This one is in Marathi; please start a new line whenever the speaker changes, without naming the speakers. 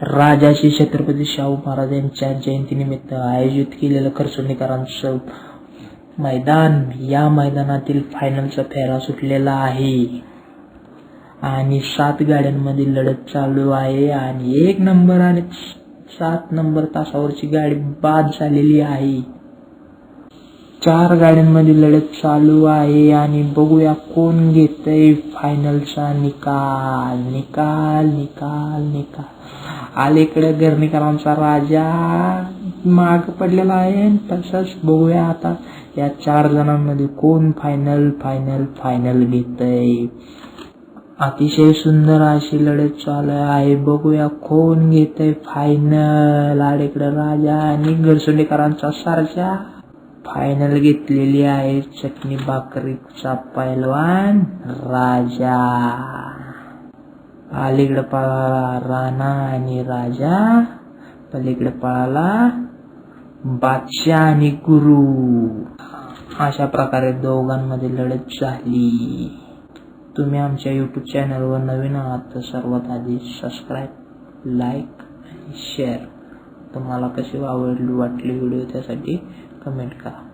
राजाशी छत्रपती शाहू महाराज यांच्या जयंतीनिमित्त आयोजित केलेलं खरसुंडीकरांचं मैदान या मैदानातील फायनलचा फेरा सुटलेला आहे. आणि सात गाड्यांमध्ये लढत चालू आहे आणि एक नंबर आणि सात नंबर तासावरची गाडी बाद झालेली आहे. चार गाड्यांमध्ये लढत चालू आहे आणि बघूया कोण घेतय फायनलचा निकाल निकाल निकाल निकाल. अलीकडे गर्णीकरांचा राजा माग पडलेला आहे. तसंच बघूया आता या चार जणांमध्ये कोण फायनल फायनल फायनल घेतय. अतिशय सुंदर अशी लढत चालू आहे. बघूया कोण घेतय फायनल अलीकडे राजा आणि गडसुंडेकरांचा सारख्या फायनल घेतलेली आहे. चटणी भाकरीचा पैलवान राजा. अलीकडं पळाला राणा आणि राजा पलीकडे पळाला बादशाह आणि गुरु. अशा प्रकारे दोघांमध्ये लढत झाली. तुम्ही आमच्या यूट्यूब चॅनलवर नवीन आहात तर सर्वात आधी सबस्क्राईब लाईक आणि शेअर तुम्हाला कशी आवडली वाटली व्हिडिओ त्यासाठी कमेंट करा.